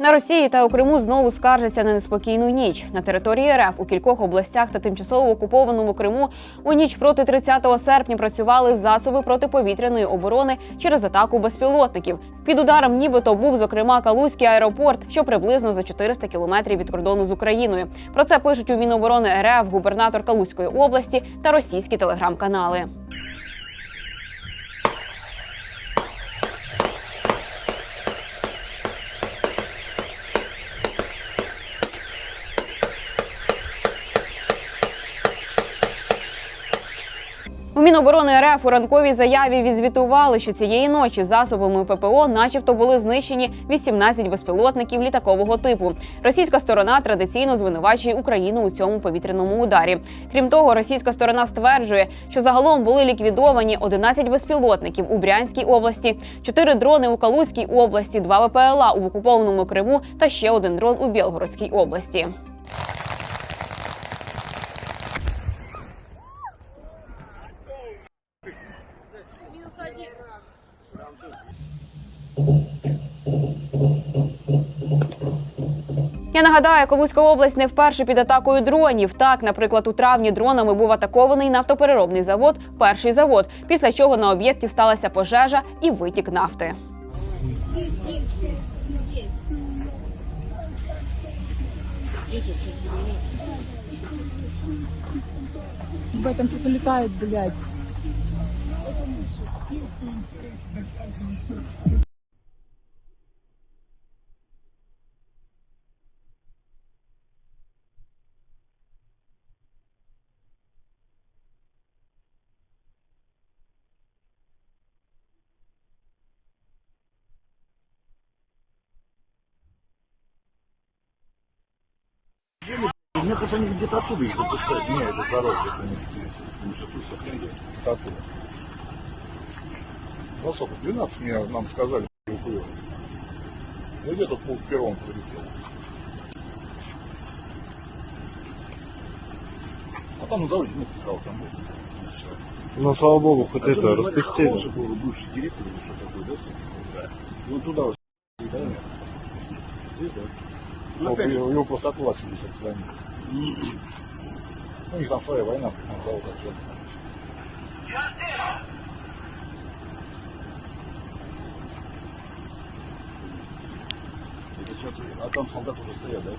На Росії та у Криму знову скаржаться на неспокійну ніч. На території РФ у кількох областях та тимчасово окупованому Криму у ніч проти 30 серпня працювали засоби протиповітряної оборони через атаку безпілотників. Під ударом нібито був зокрема Калузький аеропорт, що приблизно за 400 кілометрів від кордону з Україною. Про це пишуть у Міноборони РФ, губернатор Калузької області та російські телеграм-канали. У Міноборони РФ у ранковій заяві відзвітували, що цієї ночі засобами ППО, начебто, були знищені 18 безпілотників літакового типу. Російська сторона традиційно звинувачує Україну у цьому повітряному ударі. Крім того, російська сторона стверджує, що загалом були ліквідовані 11 безпілотників у Брянській області, 4 дрони у Калузькій області, 2 ВПЛА у окупованому Криму та ще один дрон у Білгородській області. Я нагадаю, Калузька область не вперше під атакою дронів. Так, наприклад, у травні дронами був атакований нафтопереробний завод, перший завод, після чого на об'єкті сталася пожежа і витік нафти. Ебать, там что-то летает, блядь. Мне кажется, они где-то оттуда их запускают. Не, это дорога, это не потому что тут. Это оттуда. Ну, сколько, 12 мне, нам сказали, эвакуироваться. Ну, где-то пол первым прилетел. А там на заводе нет никого, там был. Ну, слава богу, хоть Который, это, распустили. Хохол же был бывший директор или что такое, да? Да. Ну, туда вот, да, нет? Здесь, да. Ну, опять же, его просто отклассили с этого здания. Ну, у них там своя война, там завод отчет. Adam saldat odasında yerler.